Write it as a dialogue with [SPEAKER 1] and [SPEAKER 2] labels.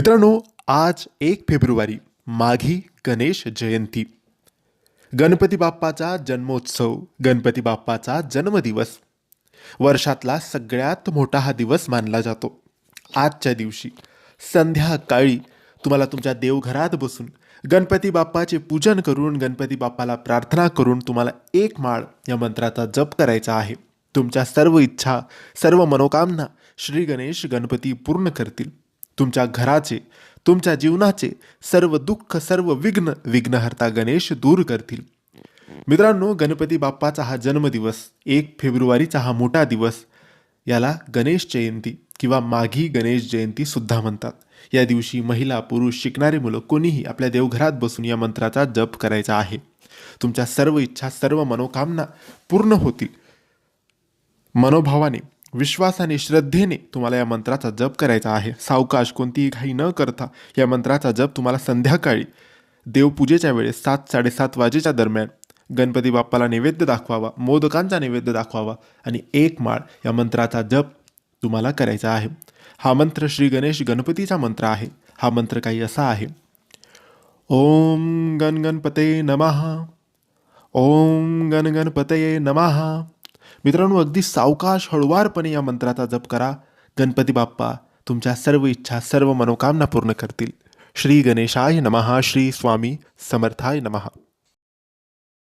[SPEAKER 1] मित्रांनो आज एक फेब्रुवारी माघी गणेश जयंती. गणपती बाप्पाचा जन्मोत्सव गणपती बाप्पाचा जन्मदिवस. वर्षातला सगळ्यात मोठा हा दिवस मानला जातो. आजच्या दिवशी संध्याकाळी तुम्हाला तुमच्या देवघरात बसून गणपती बाप्पाचे पूजन करून गणपती बाप्पाला प्रार्थना करून तुम्हाला एक माळ या मंत्राचा जप करायचा आहे. तुमच्या सर्व इच्छा सर्व मनोकामना श्री गणेश गणपती पूर्ण करतील. तुमच्या घराचे तुमच्या जीवनाचे सर्व दुःख सर्व विघ्न विघ्नहर्ता गणेश दूर करतील. मित्रांनो गणपती बाप्पाचा हा जन्मदिवस एक फेब्रुवारीचा हा मोठा दिवस याला गणेश जयंती किंवा माघी गणेश जयंती सुद्धा म्हणतात. या दिवशी महिला पुरुष शिकणारे मुलं कोणीही आपल्या देवघरात बसून या मंत्राचा जप करायचा आहे. तुमच्या सर्व इच्छा सर्व मनोकामना पूर्ण होतील. मनोभावाने विश्वासाने श्रद्धेने तुम्हाला या मंत्राचा जप करायचा आहे. सावकाश कोणतीही घाई न करता या मंत्राचा जप तुम्हाला संध्याकाळी देवपूजेच्या वेळेस सात साडेसात वाजेच्या दरम्यान गणपती बाप्पाला नैवेद्य दाखवावा मोदकांचा नैवेद्य दाखवावा आणि एक माळ या मंत्राचा जप तुम्हाला करायचा आहे. हा मंत्र श्री गणेश गणपतीचा मंत्र आहे. हा मंत्र काही असा आहे. ओम गण गणपते नमः. ओम गण गणपतये नमः. मित्रांनो अगदी सावकाश हळुवारपणे या मंत्राचा जप करा. गणपती बाप्पा तुमच्या सर्व इच्छा सर्व मनोकामना पूर्ण करतील. श्री गणेशाय नमः श्री स्वामी समर्थाय नमः.